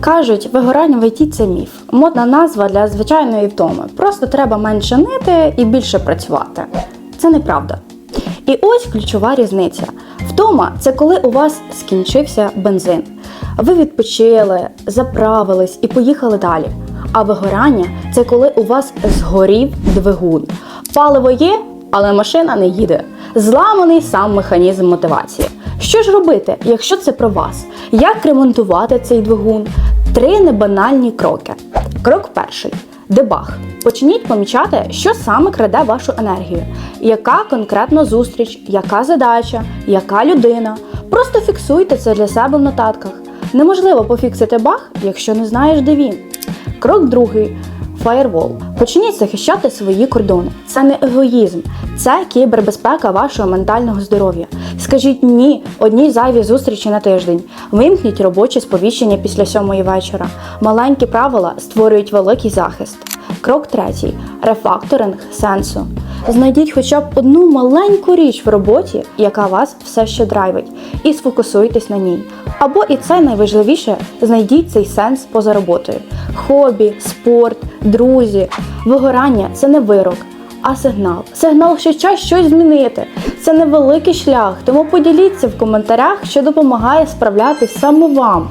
Кажуть, вигорання в ІТ – це міф. Модна назва для звичайної втоми. Просто треба менше нити і більше працювати. Це неправда. І ось ключова різниця. Втома це коли у вас скінчився бензин. Ви відпочили, заправились і поїхали далі. А вигорання це коли у вас згорів двигун. Паливо є, але машина не їде. Зламаний сам механізм мотивації. Що ж робити, якщо це про вас? Як ремонтувати цей двигун? Три небанальні кроки. Крок перший. Дебаг. Почніть помічати, що саме краде вашу енергію, яка конкретно зустріч, яка задача, яка людина. Просто фіксуйте це для себе в нотатках. Неможливо пофіксити баг, якщо не знаєш, де він. Крок другий. Фаєрвол. Почніть захищати свої кордони. Це не егоїзм, це кібербезпека вашого ментального здоров'я. Скажіть ні одній зайвій зустрічі на тиждень. Вимкніть робочі сповіщення після сьомої вечора. Маленькі правила створюють великий захист. Крок третій рефакторинг сенсу. Знайдіть хоча б одну маленьку річ в роботі, яка вас все ще драйвить, і сфокусуйтесь на ній. Або і це найважливіше, знайдіть цей сенс поза роботою. Хобі, спорт, друзі, вигорання це не вирок, а сигнал. Сигнал, що час щось змінити. Це невеликий шлях, тому поділіться в коментарях, що допомагає справлятись саме вам.